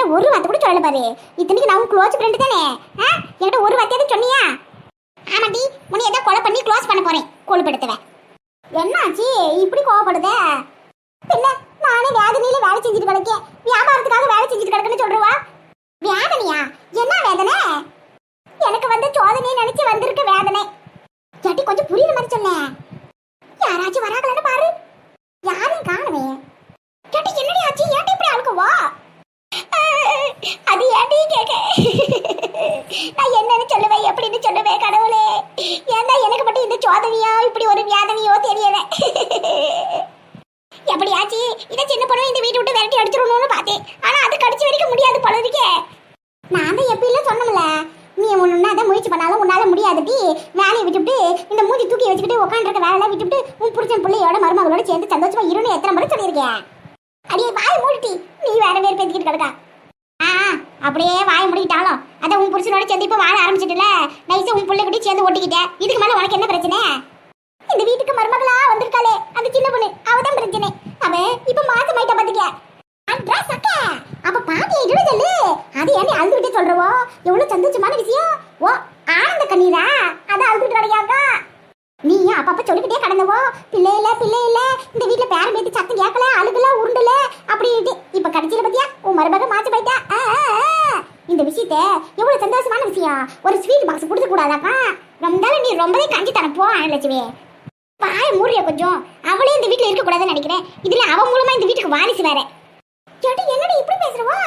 என்கிட்ட ஒரு வார்த்தை கூட சொல்லல பாரு. இத்தனைக்கு நான் க்ளோஸ் ஃப்ரெண்ட் தானே? ஆ? என்கிட்ட ஒரு வார்த்தையாவது சொன்னியா? ஆமாடி உன்னை ஏதோ கொலை பண்ணி க்ளோஸ் பண்ண போறேன். கொழுப்படுத்துவேன் என்னாச்சு? இப்படி கோவப்படுத? பின்ன நானே வேதனையில வேலை செஞ்சுட்டு கிடக்கேன். வியாபாரத்துக்காக வேலை செஞ்சுட்டு கிடக்குன்னு சொல்றவா? வேதனையா? என்ன வேதனை? எனக்கு வந்து சோதனை நினைச்சு வந்திருக்கு வேதனை. கேட்டி கொஞ்சம் புரியுற மாதிரி சொன்னேன் யாராச்சும் வராங்களான்னு பாரு. யாரையும் காணுமே. கேட்டி என்னடி ஆச்சு? ஏன்டி இப்படி அழுக்கவா அது ஏன்டி கேட்க நான் என்னன்னு சொல்லுவேன் எப்படின்னு சொல்லுவேன் கடவுளே. ஏன்னா எனக்கு மட்டும் இந்த சோதனையோ இப்படி ஒரு வியாதனையோ தெரியல? எப்படியாச்சு இதை சின்ன பொண்ணு இந்த வீட்டு விட்டு விரட்டி அடிச்சிடணும்னு பார்த்தேன். ஆனா அது கடிச்சு வரைக்கும் முடியாது போல இருக்கே. நான் தான் எப்பயில சொன்னோம்ல நீ ஒன்று அதை முயற்சி பண்ணாலும் உன்னால முடியாதுடி வேலையை விட்டுவிட்டு இந்த மூஞ்சி தூக்கி வச்சுக்கிட்டு உட்காந்துருக்க வேலையெல்லாம் விட்டுவிட்டு உன் புருஷன் பிள்ளையோட மருமகளோட சேர்ந்து சந்தோஷமா இருன்னு எத்தனை முறை சொல்லியிருக்கேன். அடியே வாய் மூடிட்டி நீ வேற வேறு பேசிக்கிட்டு கிடக்கா. அப்படியே வாய் முடிக்கிட்டாலும். அதை உன் புருஷனோட சேர்ந்து இப்போ வாழ ஆரம்பிச்சிட்டுல. நைஸா உன் பிள்ளை கூட சேர்ந்து ஓட்டிக்கிட்டேன் இதுக்கு மேல உனக்கு என்ன பிரச்சனை? இந்த வீட்டுக்கு மருமகளா வந்திருக்காளே அந்த சின்ன பொண்ணு. அவதான் பிரச்சனை. அவ இப்ப மாசம் ஆயிட்டா பாத்துக்க அப்ப பாட்டி எதுவும் சொல்லு. அது ஏன் அழுதுகிட்டே சொல்றவோ? எவ்வளவு சந்தோஷமான விஷயம். ஓ ஆனந்த கண்ணீரா? அத அழுதுகிட்டு கிடையாக்கா நீ அப்பப்ப சொல்லிக்கிட்டே கடந்தவோ? பிள்ளை இல்ல பிள்ளை இல்ல. இந்த வீட்டுல பேரம் பேத்து சத்தம் கேட்கல அழுகல உருண்டல. அப்படின்ட்டு. இப்ப கடைசியில பத்தியா உன் மருமக மாச்சு போயிட்டா ஆ, ஆ, ஆ. இந்த எவ்வளவு சந்தோஷமான விஷயம். ஒரு ஸ்வீட் பாக்ஸ் கொடுத்து கூடாதாக்கா ரொம்ப நீ ரொம்பவே கஞ்சி தரப்போ அனலட்சுமி பாய மூடிய கொஞ்சம்? அவளே இந்த வீட்டுல இருக்க கூடாதுன்னு நினைக்கிறேன். இதுல அவ மூலமா இந்த வீட்டுக்கு வாரிசு வேற. கேட்டு என்னடி இப்படி பேசுறவா?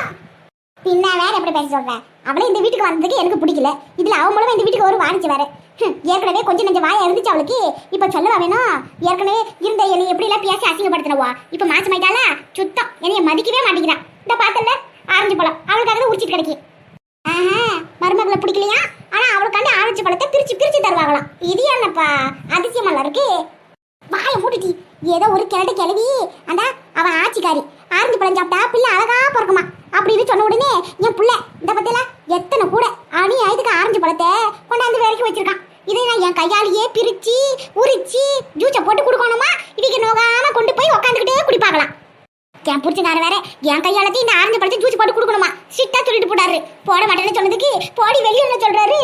பின்ன வேற எப்படி பேச சொல்றேன் அவளே இந்த வீட்டுக்கு வந்ததுக்கு எனக்கு பிடிக்கல. இதுல அவ மூலமா இந்த வீட்டுக்கு ஒரு வாரிசு வேற. ஏற்கனவே கொஞ்சம் கொஞ்சம் வாய் இருந்துச்சு அவளுக்கு. இப்ப சொல்லவா வேணும்? ஏற்கனவே இருந்த என்னை எப்படி எல்லாம் பேசி அசிங்கப்படுத்தினவா? இப்ப மாசமாயிட்டாளா? சுத்தம். என்னைய மதிக்கவே மாட்டேங்கிறான் இந்த பார்த்தல ஆரஞ்சு பழம். அவளுக்காக தான் உரிச்சிட்டு கிடைக்கும் மருமகளை பிடிக்கலையா? ஆனா அவளுக்காண்டி ஆரஞ்சு பழத்தை பிரிச்சு பிரிச்சு தருவாங்களாம். இது என்னப்பா? அதிசயமல்ல இருக்கு. வாயை மூடிட்டி. ஏதோ ஒரு கிழட்டு கிளவி அந்த அவன் ஆட்சிக்காரி ஆரஞ்சு பழம் சாப்பிட்டா பிள்ளை அழகா பிறக்குமா? அப்படின்னு சொன்ன உடனே என் பிள்ளை இந்த பத்தில எத்தனை கூட? அணி ஆயுதுக்கு ஆரஞ்சு பழத்தை கொண்டாந்து வரைக்கும் வச்சிருக்கான். இதை நான் என் கையாலேயே பிரிச்சு உரிச்சு ஜூஸை போட்டு கொடுக்கணுமா இதுக்கு நோகாம கொண்டு போய் உக்காந்துக்கிட்டே குடிப்பாங்களாம் என் நான் வேற. என் கையாலத்தையும் இந்த ஆரஞ்சு படத்தை ஜூஸ் போட்டு கொடுக்கணுமா? ஸ்ட்ரிக்டா சொல்லிட்டு போடாரு. போட மாட்டேன்னு சொன்னதுக்கு போடி வெளியே சொல்றாரு.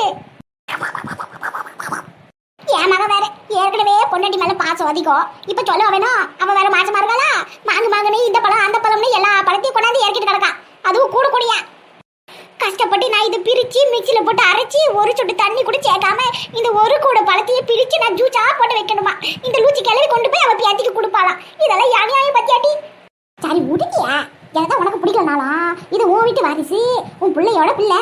என் மகன் வேற. ஏற்கனவே பொண்டாட்டி மேல பாசம் அதிகம். இப்ப சொல்ல வேணும் அவன் வேற மாசம் மாறுவாளா மாங்கு மாங்கனு இந்த பழம் அந்த பழம்னு எல்லா பழத்தையும் கொண்டாந்து இறக்கிட்டு கிடக்கா. அதுவும் கூட கூடியா. கஷ்டப்பட்டு நான் இதை பிரித்து மிக்சியில் போட்டு அரைச்சி ஒரு சொட்டு தண்ணி கூட சேர்க்காம இந்த ஒரு கூட பழத்தையே பிரித்து நான் ஜூச்சாக போட்டு வைக்கணுமா? இந்த லூச்சி கிளவி கொண்டு போய் அவள் பியாத்திக்கு கொடுப்பாளாம். இதெல்லாம் யானையாயும் பத்தியாட்டி. சரி உடுக்கியா எனக்கு உனக்கு பிடிக்கலனாலும் இது உன் வீட்டு வாரிசு. உன் பிள்ளையோட பிள்ளை.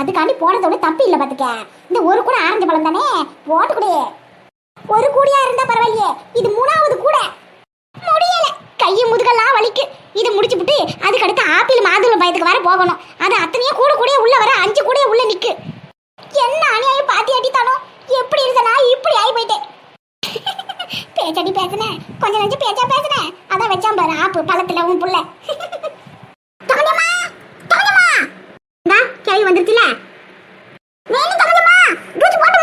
அதுக்காண்டி போனதோட தப்பு இல்லை பார்த்துக்க இந்த ஒரு கூட ஆரஞ்சு பழம் தானே? போட்டு கொடு. ஒரு கூடியா இருந்தா பரவாயில்லையே. இது மூணாவது கூட. முடியல. கையை முதுகெல்லாம் வலிக்கு. இது முடிச்சு விட்டு அதுக்கு அடுத்து ஆப்பிள் மாதுளை பயத்துக்கு வர போகணும். அது அத்தனையும் கூட கூட உள்ள வர அஞ்சு கூட உள்ள நிக்கு. என்ன அநியாயம் பாத்தி அடித்தானோ? எப்படி இருந்தனா? இப்படி ஆகி போயிட்டேன். பேச்சடி பேசுனேன் கொஞ்ச நஞ்சு பேச்சா பேசுனேன் அதான் வச்சான் பாரு ஆப்பு பழத்துல உன் புள்ள. தங்கம்மா தங்கம்மா. கேள்வி வந்துருச்சுல? வேணும் தங்கம்மா. ஜூஸ் போட்டு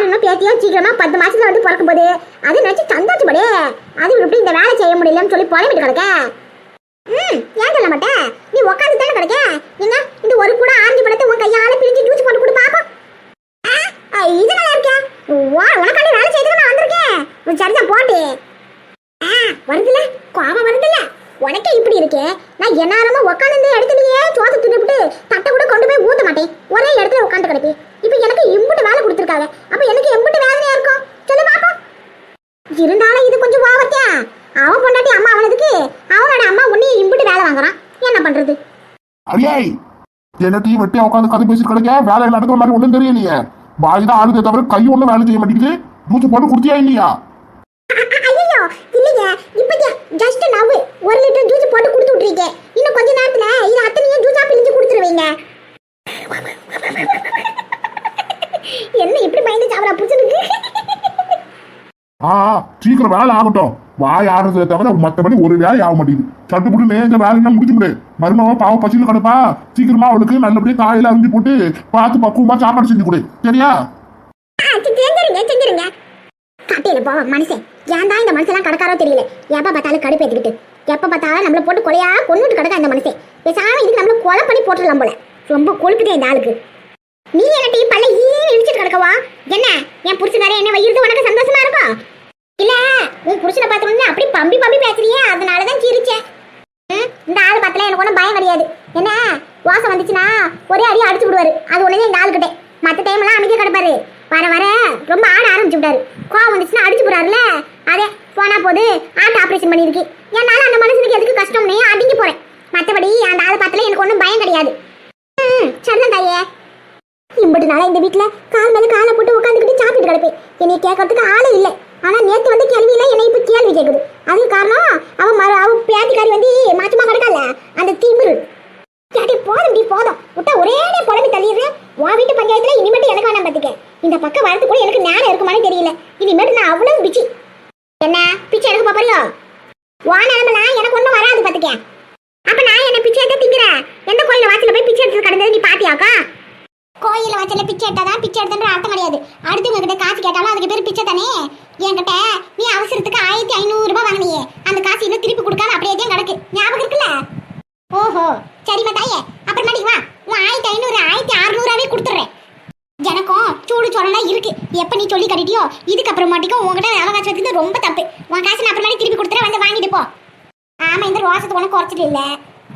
நானும் பேத்தியும் சீக்கிரமா பத்து மாசத்துல வந்து பிறக்கும் போது அதை நினைச்சு சந்தோஷப்படு. அது இப்படி இந்த வேலை செய்ய முடியலன்னு சொல்லி புலம்பிட்டு கிடக்க? ம் ஏன் சொல்ல மாட்டேன் நீ உட்காந்து தானே கிடக்க? நீங்க இந்த ஒரு கூட ஆரஞ்சு படத்தை உன் கையால பிரிஞ்சு ஜூஸ் போட்டு கொடு பாப்போம். இது நல்லா இருக்கே? உனக்காண்டி வேலை செய்யறதுக்கு நான் வந்திருக்கேன். சரிதான் போட்டு. ஆ வருதுல? கோபம் வருதுல? உனக்கே இப்படி இருக்கே? நான் என்னாரமா உட்காந்து எடுத்துலயே சோத்த துணிப்பிட்டு தட்டை கூட கொண்டு போய் ஊத்த மாட்டேன். ஒரே இடத்துல உட்காந்து கிடப்பி இப்போ எனக்கு கொடுத்துருக்காங்க. அப்ப எனக்கு எம்புட்டு வேதனையா இருக்கும் சொல்லு பாப்போம் இருந்தாலும் இது கொஞ்சம் ஓவர்த்தியா? அவன் பொண்டாட்டி அம்மா அவனதுக்கு அவனோட அம்மா உன்னையும் இம்புட்டு வேலை வாங்குறான். என்ன பண்றது? அடியே என்ன டீ வெட்டி உட்காந்து கதை பேசிட்டு கிடைக்க வேலை நடக்கிற மாதிரி ஒன்றும் தெரியலையே. வாய் தான் ஆளுதே தவிர கை ஒன்றும் வேலை செய்ய மாட்டேங்குது. ஜூஸ் போட்டு குடிச்சியா இல்லையா? ஐயோ இல்லைங்க. இப்படியா ஜஸ்ட் நவ் ஒரு லிட்டர் ஜூஸ் போட்டு கொடுத்து விட்டுருக்கேன். இன்னும் கொஞ்ச நேரத்துல இது அத்தனையும் ஜூஸா பிழிஞ்சு கொடுத்துருவீங்க. என்ன இப்படி பயந்து சாவரா புடிச்சிருக்கு ஆ சீக்கிரம் வேலை ஆகட்டும். வாய் ஆடுறதை தவிர மற்றபடி ஒரு வேலை ஆக மாட்டேங்குது. சட்டுப்பட்டு நேங்க வேலையெல்லாம் முடிச்சு விடு மருமவ பாவ பசியில் கிடப்பா. சீக்கிரமா அவளுக்கு நல்லபடியா காயில அரிஞ்சு போட்டு பார்த்து பக்குவமா சாப்பாடு செஞ்சு கொடு. சரியா? செஞ்சிருங்க செஞ்சிருங்க. கட்டையில போ மனுஷன். ஏன் தான் இந்த மனுஷெல்லாம் கடக்காரோ தெரியல. எப்ப பார்த்தாலும் கடுப்பு ஏத்துக்கிட்டு. எப்ப பார்த்தாலும் நம்மள போட்டு கொலையா கொண்டுட்டு கிடக்கா இந்த மனுஷன். பேசாம இதுக்கு நம்மள கொலை பண்ணி போட்டுடலாம் போல. ரொம்ப கொழுக்குதே இந்த ஆளுக்கு. நீ என்ன பல்ல ஈ இடிச்சிட்டு கிடக்கவா? என்ன? என் புருஷனாரே என்ன வயிறுது உனக்கு சந்தோஷமா இருக்கும் இல்ல உன் புருஷனை பார்த்தோம்னா அப்படி பம்பி பம்பி பேசுறியே அதனாலதான் சிரிச்சேன். இந்த ஆள் பார்த்தல எனக்கு ஒன்றும் பயம் கிடையாது. என்ன? வாசம் வந்துச்சுன்னா ஒரே அடி அடிச்சு விடுவாரு. அது ஒண்ணு இந்த ஆளுக்கிட்ட மற்ற டைம்லாம் அமைதியா கிடப்பாரு. வர வர ரொம்ப ஆட ஆரம்பிச்சு விட்டாரு. கோவம் வந்துச்சுன்னா அடிச்சு போறாருல? அதே போனா போது ஆட்ட ஆபரேஷன் பண்ணிருக்கு. என்னால அந்த மனுஷனுக்கு எதுக்கு கஷ்டம்னே அடிஞ்சு போறேன். மற்றபடி அந்த ஆள் பார்த்தல எனக்கு ஒன்றும் பயம் கிடையாது. ம் சரிதான் தாயே. இம்பட்டு நாளா இந்த வீட்ல கால் மேல காலை போட்டு உட்காந்துக்கிட்டு சாப்பிட்டு கிடப்பேன் என்னை கேட்கறதுக்கு ஆளே இல்லை. ஆனா நேத்து வந்து கேள்வி இல்லை என்னை இப்ப கேள்வி கேட்குது அதுக்கு காரணம் அவன் மறு அவ பேத்திக்காரி வந்து மாச்சமா கிடக்கல அந்த திமிரு. கேட்டி போதும் டி போதும். விட்டா ஒரே புலம்பி தள்ளிடுறேன் உன் வீட்டு பஞ்சாயத்துல இனிமேட்டு எனக்கு வேணாம் பாத்துக்க. இந்த பக்கம் வரது கூட எனக்கு நேரம் இருக்குமானு தெரியல. இனிமேட்டு நான் அவ்வளவு பிச்சி. என்ன? பிச்சை எடுக்க பாப்பறியோ? உன் நிலமெல்லாம் எனக்கு ஒன்றும் வராது பாத்துக்க. அப்ப நான் என்ன பிச்சை எடுத்து திங்கிறேன்? எந்த கோயில வாசல்ல போய் பிச்சை எடுத்து கிடந்தது நீ பாத்தியாக்கா? கோயிலில் வாசல்ல பிச்சை எடுத்தாதான் பிச்சை எடுத்தன்ற அர்த்தம் கிடையாது. அடுத்தவங்க கிட்ட காசு கேட்டாலும் அதுக்கு பேர் பிச்சை தானே? என்கிட்ட நீ அவசரத்துக்கு ஆயிரத்தி ஐநூறு ரூபாய் வாங்கினியே. அந்த காசு இன்னும் திருப்பி கொடுக்காம அப்படியே தான் கிடக்கு. ஞாபகம் இருக்குல்ல? ஓஹோ சரிம்மா தாயே அப்புறமாட்டி வா. உன் ஆயிரத்தி ஐநூறு ஆயிரத்தி அறுநூறாவே கொடுத்துட்றேன். எனக்கும் சூடு சொரணா இருக்கு. எப்போ நீ சொல்லி கட்டிட்டியோ இதுக்கப்புறமாட்டிக்கும் உங்ககிட்ட அவகாசம் வச்சுக்கிறது ரொம்ப தப்பு. உன் காசு நான் அப்புறமாட்டி திருப்பி கொடுத்துறேன் வந்து வாங்கிட்டு போ. ஆமாம் இந்த ரோசத்துக்கு ஒன்றும் குறைச்சிட்டு இல்லை.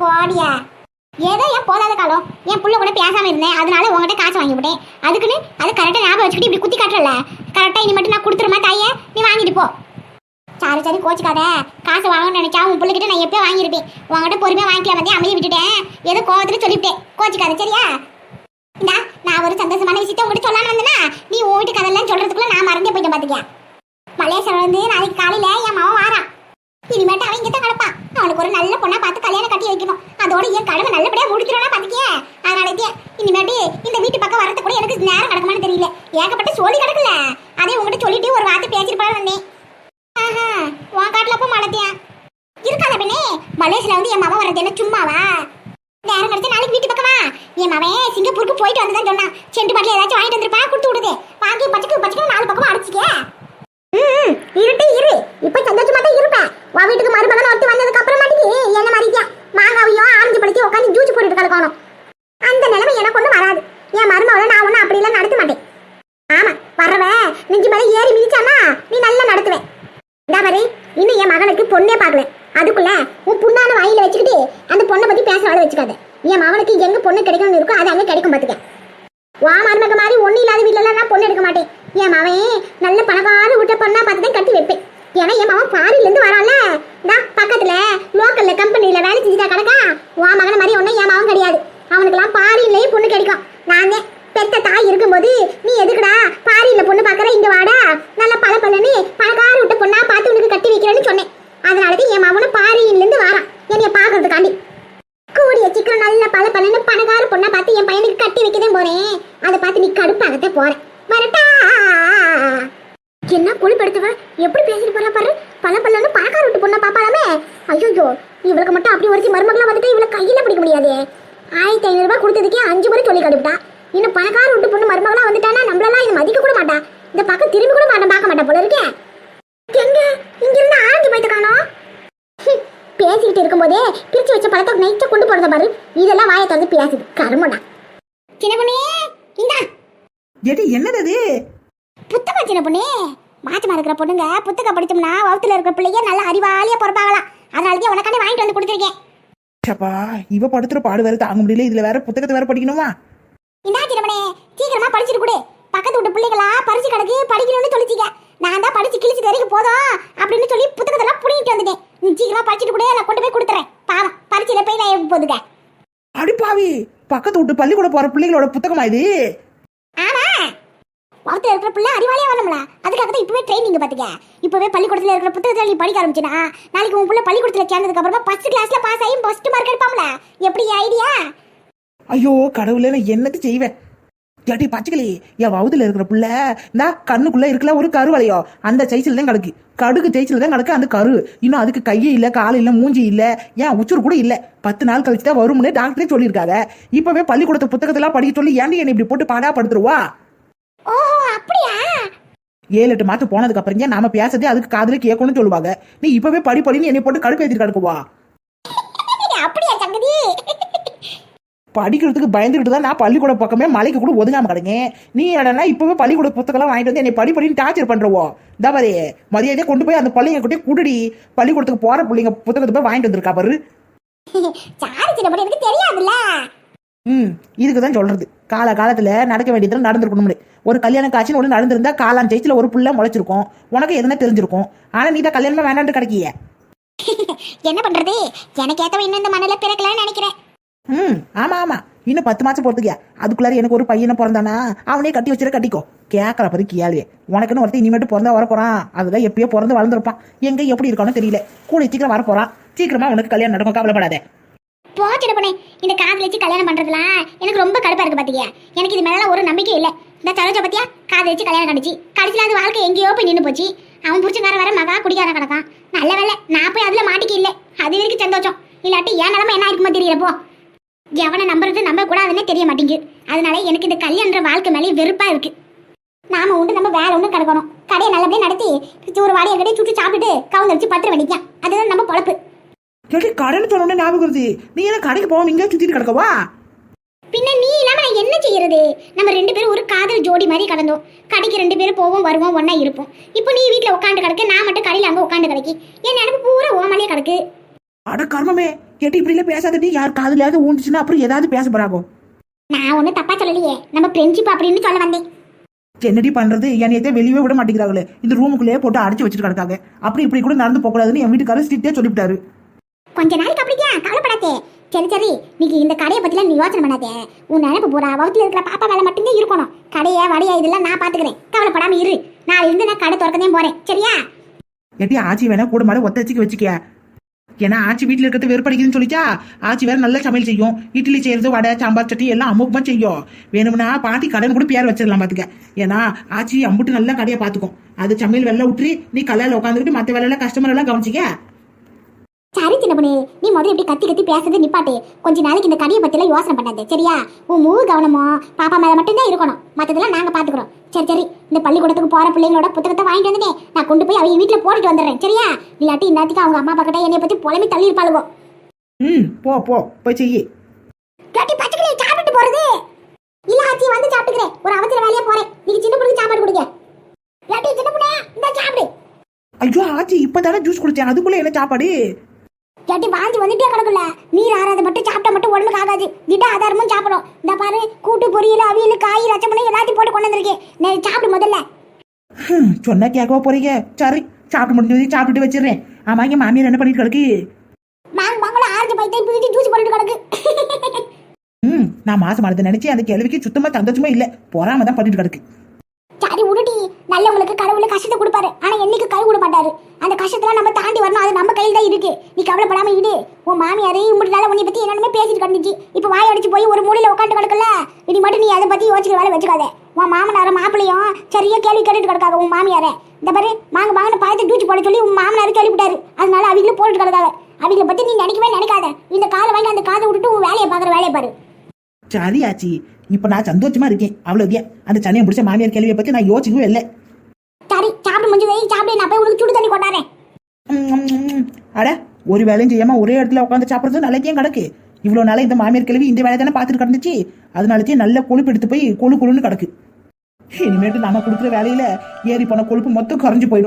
போடியா. ஏதோ என் போதாத காலம்? என் புள்ள கூட பேசாமல் இருந்தேன். அதனால உங்ககிட்ட காசு வாங்கி விட்டேன். அதுக்குன்னு அது கரெக்டாக ஞாபகம் வச்சுக்கிட்டு இப்படி குத்தி காட்டுறல கரெக்டாக இனி மட்டும் நான் கொடுத்துருமா தாயே நீ வாங்கிட்டு போ. சாரி சாரி கோச்சிக்காத. காசு வாங்கணும்னு நினைச்சா உன் பிள்ளைகிட்ட நான் எப்பயோ வாங்கியிருப்பேன். உங்ககிட்ட பொறுமையாக வாங்கிக்கலாம் வந்து அமைதி விட்டுட்டேன். ஏதோ கோவத்துல சொல்லிவிட்டேன். கோச்சிக்காத சரியா? இந்தா நான் ஒரு சந்தோஷமான விஷயத்த உங்ககிட்ட சொல்லலாம்னு வந்தேனா நீ உன் வீட்டு கதெல்லாம் சொல்கிறதுக்குள்ளே நான் மறந்தே போயிட்டேன் பார்த்துக்கியா மலேசியால வந்து நாளைக்கு காலையில் என் மகன் வாரான். இனிமேட்டு அவன் இங்கே தான் கிடப்பான். அவனுக்கு ஒரு நல்ல பொண்ணா பார்த்து கல்யாணம் கட்டி வைக்கணும். அதோட என் கடமை நல்லபடியா முடிச்சிடணும் பாத்துக்கிய அதனால இனிமேட்டு இந்த வீட்டு பக்கம் வரது கூட எனக்கு நேரம் கிடக்குமான்னு தெரியல. ஏகப்பட்ட சோழி கிடக்கல. அதே உங்ககிட்ட சொல்லிட்டு ஒரு வார்த்தை பேசிட்டு வந்தேன். ஆஹா உன் காட்டுல அப்போ மலத்தியான் இருக்காத பெண்ணே. மலேசியால வந்து என் மகன் வர்றது என்ன சும்மாவா? நேரம் கிடைச்சா நாளைக்கு வீட்டு பக்கமா? என் மவன் சிங்கப்பூருக்கு போயிட்டு வந்துதான் சொன்னான். செண்டு பாட்டில் ஏதாச்சும் வாங்கிட்டு வந்திருப்பா? கொடுத்து விடுது. வாங்கி பச்சைக்கு பச்சைக்கு நாலு பக்கமா அடிச்சுக்க. ம் இருட்டு இரு. இப்ப சந்தோஷமா தான் இருப்பேன் உன் வீட்டுக்கு மருமகன் ஒருத்தி வந்ததுக்கு அப்புறமாட்டிக்கு என்ன மாதிரியா மாங்காவையும் ஆரஞ்சு பழத்தையும் உட்காந்து ஜூஸ் போட்டுட்டு கிடக்கணும் அந்த நிலைமை எனக்கு ஒன்றும் வராது. என் மருமகளை நான் ஒன்றும் அப்படிலாம் நடத்த மாட்டேன். ஆமா வர்றவ நெஞ்சு மேலே ஏறி மிதிச்சானா நீ நல்லா நடத்துவேன் இந்தா பாரு இன்னும் என் மகனுக்கு பொண்ணே பார்க்கல. அதுக்குள்ள உன் புண்ணான வாயில வச்சுக்கிட்டு அந்த பொண்ணை பத்தி பேச ஆள வச்சுக்காத. என் மகனுக்கு எங்க பொண்ணு கிடைக்கணும்னு இருக்கோ அது அங்க கிடைக்கும் பாத்துக்க. வா மருமக மாதிரி ஒண்ணு இல்லாத வீட்டுல நான் பொண்ணு எடுக்க மாட்டேன். என் மவன் நல்ல பணக்கார விட்ட பொண்ணா பார்த்து தான் கட்டி வைப்பேன். ஏன்னா என் மாவன் ஃபாரின்ல இருந்து வரான்ல. நான் பக்கத்துல லோக்கல்ல கம்பெனில வேலை செஞ்சுட்டா கிடக்கா வா மகன மாதிரி ஒண்ணும் என் மகன் கிடையாது. அவனுக்கெல்லாம் பாரின்லயே பொண்ணு கிடைக்கும். நானே பெத்த தாய் இருக்கும்போது நீ எதுக்குடா பாரியில பொண்ணு பார்க்கற? இங்க வாடா. நல்ல பல பலன்னு பணக்கார விட்ட பொண்ணா பார்த்து உனக்கு கட்டி வைக்கிறேன்னு சொன்னேன் அதனாலதான் என் மகனும் பாரியில இருந்து வாரான் என்னைய பாக்குறதுக்காண்டி கூடிய சீக்கிரம் நல்ல பல பலன்னு பணக்கார பொண்ணா பார்த்து என் பையனுக்கு கட்டி வைக்கதான் போறேன் அதை பார்த்து நீ கடுப்பாகத்தே போறேன் வரட்டா என்ன குளிப்படுத்துவ எப்படி பேசிட்டு போறா பாரு பல பல்லன்னு பணக்கார விட்டு பொண்ணை பாப்பாலாமே ஐயோ இவளுக்கு மட்டும் அப்படி ஒரு மருமகளா வந்துட்டு இவளை கையில பிடிக்க முடியாது ஆயிரத்தி ஐநூறு ரூபாய் கொடுத்ததுக்கே அஞ்சு முறை சொல்லி கடுப்பிட்டா இன்னும் பணக்கார விட்டு பொண்ணு மருமகளா வந்துட்டானா நம்மளெல்லாம் இது மதிக்க கூட மாட்டா இந்த பக்கம் திரும்பி கூட மாட்டேன் பார்க்க மாட்டா போல இருக்கே? எங்க? இங்க இருந்து ஆரஞ்சு போயிட்டு காணோம். பேசிக்கிட்டு இருக்கும்போதே பிரிச்சு வச்ச பழத்தை நைச்ச கொண்டு போறத பாரு. இதெல்லாம் வாயை திறந்து பேசுது. கருமண்டா. சின்ன பொண்ணே இந்தா. எடி என்னது அது? புத்தமா சின்ன பொண்ணே. மாச்சமா இருக்கிற பொண்ணுங்க புத்தகம் படிச்சோம்னா வகுத்துல இருக்கிற பிள்ளைங்க நல்ல அறிவாளியா பிறப்பாங்களாம் அதனாலதான் உனக்காண்டி வாங்கிட்டு வந்து கொடுத்துருக்கேன். சப்பா இவ படுத்துற பாடு வேற தாங்க முடியல. இதுல வேற புத்தகத்தை வேற படிக்கணுமா? இந்தா சின்னமனே சீக்கிரமா படிச்சுட்டு கொடு. பக்கத்து வீட்டு பிள்ளைகளா பரிசு கிடக்கு படிக்கணும்னு சொல்லிச்சிங்க நான் தான் படிச்சு கிழிச்சு வரைக்கும் போதும் அப்படின்னு சொல்லி புத்தகத்தெல்லாம் புடிங்கிட்டு வந்துட்டேன். நீ சீக்கிரமா படிச்சுட்டு கூட நான் கொண்டு போய் கொடுத்துறேன். பாவம் பரிச்சுல போய் நான் போதுங்க அடிப்பாவி பக்கத்து விட்டு பள்ளிக்கூட போற பிள்ளைகளோட புத்தகமா இது? ஆமா. வகுத்துல இருக்கிற பிள்ளை அறிவாளியா வரணும்ல. அதுக்காக தான் இப்பவே ட்ரைனிங் பாத்துக்க. இப்பவே பள்ளிக்கூடத்துல இருக்கிற புத்தகத்துல நீ படிக்க ஆரம்பிச்சினா நாளைக்கு உன் பிள்ளை பள்ளிக்கூடத்துல சேர்ந்ததுக்கு அப்புறமா ஃபர்ஸ்ட் கிளாஸ்ல பாஸ் ஆகி ஃபர்ஸ்ட் மார்க் எடுப்பாம்ல எப்படி ஐடியா ஐயோ கடவுளே நான் என்னத்து செய்வேன்? ஏட்டி பச்சைக்கிளி என் வவுதுல இருக்கிற புள்ள இந்த கண்ணுக்குள்ள இருக்கல ஒரு கரு வளையோ அந்த சைஸ்ல தான் கிடக்கு. கடுகு சைஸ்ல தான் கிடக்கு அந்த கரு. இன்னும் அதுக்கு கையே இல்ல கால் இல்ல மூஞ்சி இல்ல ஏன் உச்சுர் கூட இல்ல. பத்து நாள் கழிச்சு தான் வரும்னு டாக்டரே சொல்லியிருக்காங்க. இப்பவே பள்ளிக்கூடத்து புத்தகத்தெல்லாம் படிக்க சொல்லி ஏன்டி என்னை இப்படி போட்டு பாடா படுத்துருவா? ஏழு எட்டு மாசம் போனதுக்கு அப்புறம் தான் நாம பேசுறதே அதுக்கு காதுல கேட்கணும்னு சொல்லுவாங்க. நீ இப்பவே படி படின்னு என்னை போட்டு கடுப்பேத்திட்டு கிடக்குவா? அப்படியா படிக்கிறதுக்கு பயந்துக்கிட்டு தான் நான் பள்ளிக்கூட பக்கமே மலைக்கு கூட ஒதுங்காம கிடங்கேன் நீ என்னன்னா இப்பவே பள்ளிக்கூட புத்தகம்லாம் வாங்கிட்டு வந்து என்னை படி படின்னு டார்ச்சர் பண்றவோ? இந்த மாதிரி மதியாதே கொண்டு போய் அந்த பள்ளிங்க கிட்டே குடுடி. பள்ளிக்கூடத்துக்கு போற பிள்ளைங்க புத்தகத்தை போய் வாங்கிட்டு வந்திருக்கா பாரு. தெரியாதுல்ல? ம் இதுக்கு தான் சொல்றது. கால காலத்துல நடக்க வேண்டியதுல நடந்திருக்கணும்னு. ஒரு கல்யாணம் காட்சின்னு ஒன்று நடந்திருந்தா காலான் ஜெயிச்சில் ஒரு புள்ள முளைச்சிருக்கும். உனக்கு எதுனா தெரிஞ்சிருக்கும். ஆனா நீ தான் கல்யாணமே வேண்டான்ட்டு கிடைக்கிய. என்ன பண்றது? எனக்கு ஏத்தவ இன்னும் இந்த மண்ணில பிறக்கலன்னு நினைக்கிறேன். ம் ஆமா ஆமா. இன்னும் பத்து மாசம் போறதுக்கியா அதுக்குள்ளார எனக்கு ஒரு பையனை பிறந்தானா? அவனே கட்டி வச்சிட கட்டிக்கோ. கேட்கற பதி கியாலே உனக்குன்னு ஒருத்தன் இனிமேட்டு பிறந்தா வர போறான் அதுதான் எப்பயோ பிறந்து வளர்ந்துருப்பான். எங்க எப்படி இருக்கானோ தெரியல. கூட சீக்கிரம் வர போறான் சீக்கிரமா உனக்கு கல்யாணம் நடக்கும் கவலைப்படாத. போ சின்னப்பனே இந்த காதல் வச்சு கல்யாணம் பண்றதுலாம் எனக்கு ரொம்ப கடுப்பா இருக்கு பாத்தீங்க எனக்கு இது மேல ஒரு நம்பிக்கை இல்ல. இந்த சரோஜா பத்தியா? காதல் வச்சு கல்யாணம் கடிச்சு கடைசியில அது வாழ்க்கை எங்கேயோ போய் நின்று போச்சு. அவன் புடிச்சக்கார வர மகா குடிக்கார கிடக்கான் நல்ல வேலை நான் போய் அதுல மாட்டிக்க இல்ல. அது வரைக்கும் சந்தோஷம். இல்லாட்டி என் நிலைமை என்ன இருக்குமோ தெரியலப்போ எவனை நம்புறது நம்ப கூடாதுன்னே தெரிய மாட்டேங்குது அதனால எனக்கு இந்த கல்யாணன்ற வாழ்க்கை மேலே வெறுப்பா இருக்கு. நாம உண்டு நம்ம வேற ஒன்றும் கிடக்கணும். கடையை நல்லபடியா நடத்தி ஒரு வாடியை கடையை சுட்டு சாப்பிட்டுட்டு கவுந்து வச்சு பத்திர வேண்டிக்கான் அதுதான் நம்ம பொழப்பு. கேட்டு கடைன்னு சொன்னோடனே ஞாபகம் வருது? நீ என்ன கடைக்கு போகாம இங்கே சுத்திட்டு கிடக்கவா? பின்ன நீ இல்லாம நான் என்ன செய்யறது? நம்ம ரெண்டு பேரும் ஒரு காதல் ஜோடி மாதிரி கடந்தோம். கடைக்கு ரெண்டு பேரும் போவோம் வருவோம் ஒண்ணா இருப்போம். இப்போ நீ வீட்ல உட்காந்து கிடக்கு நான் மட்டும் கடையில அங்க உட்காந்து கிடக்கி என் நினைப்பு பூரா ஓமலே கிடக்கு. அட கர்மமே கேட்டு இப்படி எல்லாம் பேசாதடி. யார் காதுலயாவது ஊண்டுச்சுன்னா அப்புறம் ஏதாவது பேச போறாங்க நான் ஒன்றும் தப்பா சொல்லலையே. நம்ம ஃப்ரெண்ட்ஷிப் அப்படின்னு சொல்ல வந்தேன். என்னடி பண்றது? என்னையதே வெளியவே விட மாட்டேங்கிறாங்களே. இந்த ரூமுக்குள்ளேயே போட்டு அடைச்சு வச்சுட்டு கிடக்காங்க அப்படி இப்படி கூட நடந்து போகக்கூடாதுன்னு என் வீட்டுக்காரர் ஸ்ட்ரிக்டே சொல்லிவிட்டாரு. கொஞ்ச நாளைக்கு அப்படியா கவலைப்படாதே? சரி சரி. நீங்க இந்த கடையை பத்திலாம் நீ யோசனை பண்ணாதே. உன் நினைப்பு பூரா வகுத்துல இருக்கிற பாப்பா வேலை மட்டும்தான் இருக்கணும். கடையை வடையா இதெல்லாம் நான் பாத்துக்கிறேன் கவலைப்படாம இரு. நான் இருந்து நான் கடை திறக்கதே போறேன். சரியா? எட்டி ஆச்சி வேணா கூட மாட ஒத்த வச்சுக்க வச்சுக்க ஏன்னா ஆச்சி வீட்டில் இருக்கிறது வெறுப்படிக்குதுன்னு சொல்லிச்சா ஆச்சி வேற நல்ல சமையல் செய்யும். இட்லி செய்யறது வடை சாம்பார் சட்டி எல்லாம் அமுகமா செய்யும். வேணும்னா பாட்டி கடன் கூட பேர் வச்சிடலாம் பாத்துக்க. ஏன்னா ஆச்சி அம்புட்டு நல்லா கடையை பாத்துக்கும். அது சமையல் வெள்ள விட்டுரு நீ கலையில் உட்காந்துக்கிட்டு மற்ற வேலையில கஸ்டமர் எல்லாம் கவனிச்சிக்க. சரி சின்ன பொண்ணு நீ முதல்ல இப்படி கத்தி கத்தி பேசுறது நிப்பாட்டு. கொஞ்ச நாளைக்கு இந்த கடையை பத்திலாம் யோசனை பண்ணாதே சரியா? உன் முழு கவனமும் பாப்பா மேல மட்டும்தான் இருக்கணும். மத்ததெல்லாம் நாங்க பாத்துக்கிறோம். சரி சரி இந்த பள்ளிக்கூடத்துக்கு போற பிள்ளைங்களோட புத்தகத்தை வாங்கிட்டு வந்துட்டேன். நான் கொண்டு போய் அவங்க வீட்டுல போட்டுட்டு வந்துடுறேன் சரியா? இல்லாட்டி இந்நேரத்துக்கு அவங்க அம்மா அப்பா கிட்ட என்னைய பத்தி புலம்பி தள்ளி இருப்பாளுவோ. ம் போ போ போய் செய்யி. இல்லாட்டி பச்சைக்கிளி சாப்பிட்டு போறது? இல்ல ஆச்சி வந்து சாப்பிட்டுக்கிறேன். ஒரு அவசர வேலையா போறேன். நீங்க சின்ன பொண்ணுக்கு சாப்பாடு கொடுங்க. இல்லாட்டி சின்ன பொண்ணே இந்த சாப்பிடு. ஐயோ ஆச்சி இப்பதானே ஜூஸ் குடிச்சேன். அதுக்குள்ள என்ன சாப்பாடு? இல்லாட்டி வாந்தி வந்துட்டே கிடக்குல நீர் ஆறாத மட்டும் சாப்பிட்டா மட்டும் உடம்புக்கு ஆகாது. திட ஆதாரமும் சாப்பிடும். இந்த பாரு கூட்டு பொரியல் அவியல் காய் ரச்சம் பண்ணி எல்லாத்தையும் போட்டு கொண்டு வந்திருக்கேன். நீ சாப்பிடு முதல்ல. சொன்னா கேட்கவா போறீங்க? சரி சாப்பிட்டு முடிஞ்சது சாப்பிட்டுட்டு வச்சிடுறேன். ஆமா எங்க மாமியார் என்ன பண்ணிட்டு கிடக்கு? மாங்க மாங்கள ஆரஞ்சு பைத்தை பிடிச்சி ஜூஸ் போட்டுட்டு கிடக்கு. ம் நான் மாசம் ஆனதை நினைச்சு அந்த கேள்விக்கு சுத்தமா சந்தோஷமா இல்ல. பொறாம தான் பண்ணிட்டு கிடக்கு. சரி உருட்டி நல்லவங்களுக்கு கடவுள் கஷ்டத்தை கொடுப்பாரு. ஆனா என்னைக்கு கை விட மாட்டாரு. அந்த கஷ்டத்தெல்லாம் நம்ம தாண்டி வரணும். அது நம்ம கையில் தான் இருக்கு. நீ கவலைப்படாம இடு உன் மாமியாரையும் இப்படி உன்னை பத்தி என்னென்னமே பேசிட்டு கிடந்துச்சு. இப்போ வாய் அடிச்சு போய் ஒரு மூலையில உட்காந்து கிடக்கல இனி மட்டும் நீ அதை பத்தி யோசிக்கிற வேலை வச்சுக்காத. உன் மாமனார மாப்பிளையும் சரியா கேள்வி கேட்டுட்டு கிடக்காங்க உன் மாமியார. இந்த பாரு மாங்க வாங்கன்னு பார்த்து டூச்சி போட சொல்லி உன் மாமனாரு கேள்விப்பட்டாரு அதனால அவங்களும் போட்டுட்டு கிடக்காங்க அவங்கள பத்தி நீ நினைக்கவே நினைக்காத. இந்த காலை வாங்கி அந்த காதை விட்டுட்டு உன் வேலையை பாக்குற வேலையை பாரு. சரி ஆச்சி நான் சந்தோஷமா இருக்கேன். அவ்வளோ அந்த சனியை பிடிச்ச மாமியார் கேள்வியை பத்தி நான் யோசிக்கவே இல்லை. சரி முடிஞ்சு வெயில் சாப்பிடு நான் போய் உனக்கு சுடு தண்ணி கொண்டாறேன் அட ஒரு வேலையும் செய்யாம ஒரே இடத்துல உட்காந்து சாப்பிடுறது நல்லதையும் கிடக்கு. இவ்வளவு நாளா இந்த மாமியார் கிழவி இந்த வேலை தானே பார்த்துட்டு கிடந்துச்சு. அதனாலத்தையும் நல்ல கொழுப்பு எடுத்து போய் கொழு கொழுன்னு கிடக்கு. இனிமேட்டு நம்ம கொடுக்குற வேலையில ஏறி போன கொழுப்பு மொத்தம் குறைஞ்சு போயிடும்.